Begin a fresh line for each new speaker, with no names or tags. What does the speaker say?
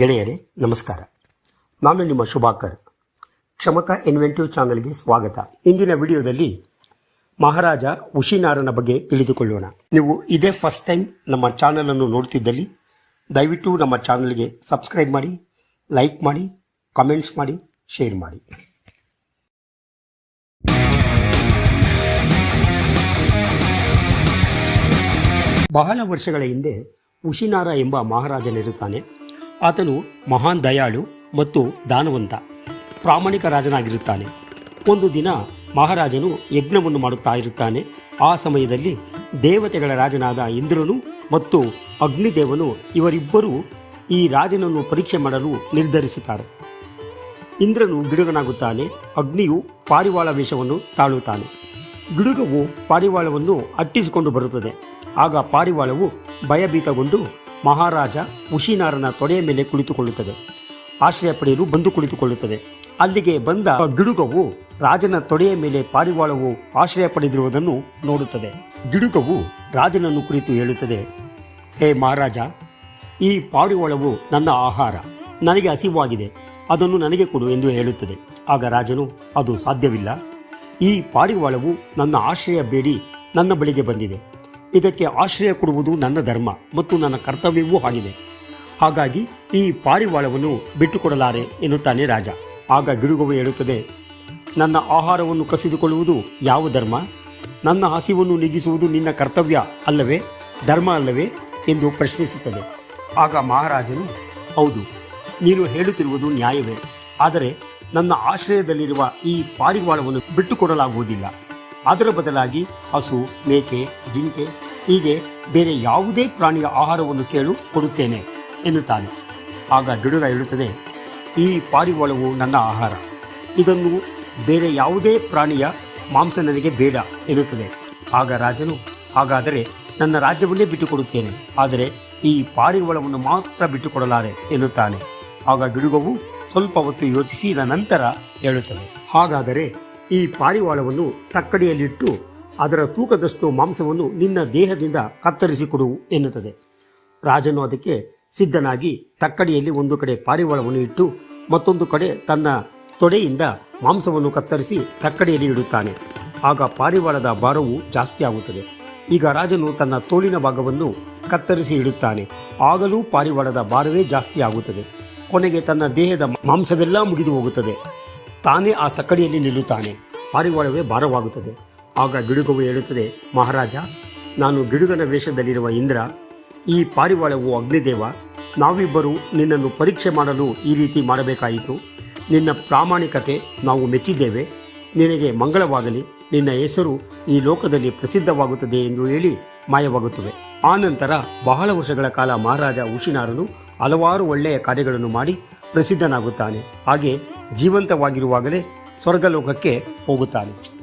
ಗೆಳೆಯರೇ, ನಮಸ್ಕಾರ. ನಾನು ನಿಮ್ಮ ಶುಭಾಕರ್. ಕ್ಷಮತಾ ಇನ್ವೆಂಟಿವ್ ಚಾನಲ್ಗೆ ಸ್ವಾಗತ. ಇಂದಿನ ವಿಡಿಯೋದಲ್ಲಿ ಮಹಾರಾಜ ಉಶಿನಾರನ ಬಗ್ಗೆ ತಿಳಿದುಕೊಳ್ಳೋಣ. ನೀವು ಇದೇ ಫಸ್ಟ್ ಟೈಮ್ ನಮ್ಮ ಚಾನಲನ್ನು ನೋಡ್ತಿದ್ದಲ್ಲಿ, ದಯವಿಟ್ಟು ನಮ್ಮ ಚಾನಲ್ಗೆ ಸಬ್ಸ್ಕ್ರೈಬ್ ಮಾಡಿ, ಲೈಕ್ ಮಾಡಿ, ಕಾಮೆಂಟ್ಸ್ ಮಾಡಿ, ಶೇರ್ ಮಾಡಿ. ಬಹಳ ವರ್ಷಗಳ ಹಿಂದೆ ಉಶಿನಾರ ಎಂಬ ಮಹಾರಾಜನಿರುತ್ತಾನೆ. ಆತನು ಮಹಾನ್ ದಯಾಳು ಮತ್ತು ದಾನವಂತ, ಪ್ರಾಮಾಣಿಕ ರಾಜನಾಗಿರುತ್ತಾನೆ. ಒಂದು ದಿನ ಮಹಾರಾಜನು ಯಜ್ಞವನ್ನು ಮಾಡುತ್ತಾ ಇರುತ್ತಾನೆ. ಆ ಸಮಯದಲ್ಲಿ ದೇವತೆಗಳ ರಾಜನಾದ ಇಂದ್ರನು ಮತ್ತು ಅಗ್ನಿದೇವನು ಇವರಿಬ್ಬರೂ ಈ ರಾಜನನ್ನು ಪರೀಕ್ಷೆ ಮಾಡಲು ನಿರ್ಧರಿಸುತ್ತಾರೆ. ಇಂದ್ರನು ಗಿಡುಗನಾಗುತ್ತಾನೆ, ಅಗ್ನಿಯು ಪಾರಿವಾಳ ವೇಷವನ್ನು ತಾಳುತ್ತಾನೆ. ಗಿಡುಗವು ಪಾರಿವಾಳವನ್ನು ಅಟ್ಟಿಸಿಕೊಂಡು ಬರುತ್ತದೆ, ಆಗ ಪಾರಿವಾಳವು ಭಯಭೀತಗೊಂಡು ಮಹಾರಾಜ ಉಶಿನಾರನ ತೊಡೆಯ ಮೇಲೆ ಕುಳಿತುಕೊಳ್ಳುತ್ತದೆ. ಆಶ್ರಯ ಪಡೆಯಲು ಬಂದು ಕುಳಿತುಕೊಳ್ಳುತ್ತದೆ. ಅಲ್ಲಿಗೆ ಬಂದ ಗಿಡುಗವು ರಾಜನ ತೊಡೆಯ ಮೇಲೆ ಪಾರಿವಾಳವು ಆಶ್ರಯ ಪಡೆದಿರುವುದನ್ನು ನೋಡುತ್ತದೆ. ಗಿಡುಗವು ರಾಜನನ್ನು ಕುರಿತು ಹೇಳುತ್ತದೆ, ಹೇ ಮಹಾರಾಜ, ಈ ಪಾರಿವಾಳವು ನನ್ನ ಆಹಾರ. ನನಗೆ ಹಸಿವಾಗಿದೆ. ಅದನ್ನು ನನಗೆ ಕೊಡು ಎಂದು ಹೇಳುತ್ತದೆ. ಆಗ ರಾಜನು, ಅದು ಸಾಧ್ಯವಿಲ್ಲ. ಈ ಪಾರಿವಾಳವು ನನ್ನ ಆಶ್ರಯ ಬೇಡಿ. ನನ್ನ ಬಳಿಗೆ ಬಂದಿದೆ. ಇದಕ್ಕೆ ಆಶ್ರಯ ಕೊಡುವುದು ನನ್ನ ಧರ್ಮ ಮತ್ತು ನನ್ನ ಕರ್ತವ್ಯವೂ ಆಗಿದೆ. ಹಾಗಾಗಿ ಈ ಪಾರಿವಾಳವನ್ನು ಬಿಟ್ಟುಕೊಡಲಾರೆ ಎನ್ನುತ್ತಾನೆ ರಾಜ. ಆಗ ಗಿಡುಗವು ಹೇಳುತ್ತದೆ, ನನ್ನ ಆಹಾರವನ್ನು ಕಸಿದುಕೊಳ್ಳುವುದು ಯಾವ ಧರ್ಮ? ನನ್ನ ಹಸಿವನ್ನು ನೀಗಿಸುವುದು ನಿನ್ನ ಕರ್ತವ್ಯ ಅಲ್ಲವೇ? ಧರ್ಮ ಅಲ್ಲವೇ? ಎಂದು ಪ್ರಶ್ನಿಸುತ್ತದೆ. ಆಗ ಮಹಾರಾಜನು, ಹೌದು, ನೀನು ಹೇಳುತ್ತಿರುವುದು ನ್ಯಾಯವೇ. ಆದರೆ ನನ್ನ ಆಶ್ರಯದಲ್ಲಿರುವ ಈ ಪಾರಿವಾಳವನ್ನು ಬಿಟ್ಟುಕೊಡಲಾಗುವುದಿಲ್ಲ. ಅದರ ಬದಲಾಗಿ ಹಸು, ಮೇಕೆ, ಜಿಂಕೆ, ಹೀಗೆ ಬೇರೆ ಯಾವುದೇ ಪ್ರಾಣಿಯ ಆಹಾರವನ್ನು ಕೇಳು, ಕೊಡುತ್ತೇನೆ ಎನ್ನುತ್ತಾನೆ. ಆಗ ಗಿಡುಗ ಹೇಳುತ್ತದೆ, ಈ ಪಾರಿವಾಳವು ನನ್ನ ಆಹಾರ. ಇದನ್ನು ಬೇರೆ ಯಾವುದೇ ಪ್ರಾಣಿಯ ಮಾಂಸ ನನಗೆ ಬೇಡ ಎನ್ನುತ್ತದೆ. ಆಗ ರಾಜನು, ಹಾಗಾದರೆ ನನ್ನ ರಾಜ್ಯವನ್ನೇ ಬಿಟ್ಟುಕೊಡುತ್ತೇನೆ. ಆದರೆ ಈ ಪಾರಿವಾಳವನ್ನು ಮಾತ್ರ ಬಿಟ್ಟುಕೊಡಲಾರೆ ಎನ್ನುತ್ತಾನೆ. ಆಗ ಗಿಡುಗವು ಸ್ವಲ್ಪ ಹೊತ್ತು ಯೋಚಿಸಿದ ನಂತರ ಹೇಳುತ್ತದೆ, ಹಾಗಾದರೆ ಈ ಪಾರಿವಾಳವನ್ನು ತಕ್ಕಡಿಯಲ್ಲಿಟ್ಟು ಅದರ ತೂಕದಷ್ಟು ಮಾಂಸವನ್ನು ನಿನ್ನ ದೇಹದಿಂದ ಕತ್ತರಿಸಿಕೊಡು ಎನ್ನುತ್ತದೆ. ರಾಜನು ಅದಕ್ಕೆ ಸಿದ್ಧನಾಗಿ ತಕ್ಕಡಿಯಲ್ಲಿ ಒಂದು ಕಡೆ ಪಾರಿವಾಳವನ್ನು ಇಟ್ಟು ಮತ್ತೊಂದು ಕಡೆ ತನ್ನ ತೊಡೆಯಿಂದ ಮಾಂಸವನ್ನು ಕತ್ತರಿಸಿ ತಕ್ಕಡಿಯಲ್ಲಿ ಇಡುತ್ತಾನೆ. ಆಗ ಪಾರಿವಾಳದ ಭಾರವು ಜಾಸ್ತಿ ಆಗುತ್ತದೆ. ಈಗ ರಾಜನು ತನ್ನ ತೋಳಿನ ಭಾಗವನ್ನು ಕತ್ತರಿಸಿ ಇಡುತ್ತಾನೆ. ಆಗಲೂ ಪಾರಿವಾಳದ ಭಾರವೇ ಜಾಸ್ತಿ ಆಗುತ್ತದೆ. ಕೊನೆಗೆ ತನ್ನ ದೇಹದ ಮಾಂಸವೆಲ್ಲ ಮುಗಿದು ಹೋಗುತ್ತದೆ. ತಾನೇ ಆ ತಕ್ಕಡಿಯಲ್ಲಿ ನಿಲ್ಲುತ್ತಾನೆ. ಪಾರಿವಾಳವೇ ಭಾರವಾಗುತ್ತದೆ. ಆಗ ಗಿಡುಗವು ಹೇಳುತ್ತದೆ, ಮಹಾರಾಜ, ನಾನು ಗಿಡುಗನ ವೇಷದಲ್ಲಿರುವ ಇಂದ್ರ, ಈ ಪಾರಿವಾಳವು ಅಗ್ನಿದೇವ. ನಾವಿಬ್ಬರು ನಿನ್ನನ್ನು ಪರೀಕ್ಷೆ ಮಾಡಲು ಈ ರೀತಿ ಮಾಡಬೇಕಾಯಿತು. ನಿನ್ನ ಪ್ರಾಮಾಣಿಕತೆ ನಾವು ಮೆಚ್ಚಿದ್ದೇವೆ. ನಿನಗೆ ಮಂಗಳವಾಗಲಿ. ನಿನ್ನ ಹೆಸರು ಈ ಲೋಕದಲ್ಲಿ ಪ್ರಸಿದ್ಧವಾಗುತ್ತದೆ ಎಂದು ಹೇಳಿ ಮಾಯವಾಗುತ್ತವೆ. ಆನಂತರ ಬಹಳ ವರ್ಷಗಳ ಕಾಲ ಮಹಾರಾಜ ಉಶಿನಾರನು ಹಲವಾರು ಒಳ್ಳೆಯ ಕಾರ್ಯಗಳನ್ನು ಮಾಡಿ ಪ್ರಸಿದ್ಧನಾಗುತ್ತಾನೆ. ಹಾಗೆ ಜೀವಂತವಾಗಿರುವಾಗಲೇ ಸ್ವರ್ಗಲೋಕಕ್ಕೆ ಹೋಗುತ್ತಾನೆ.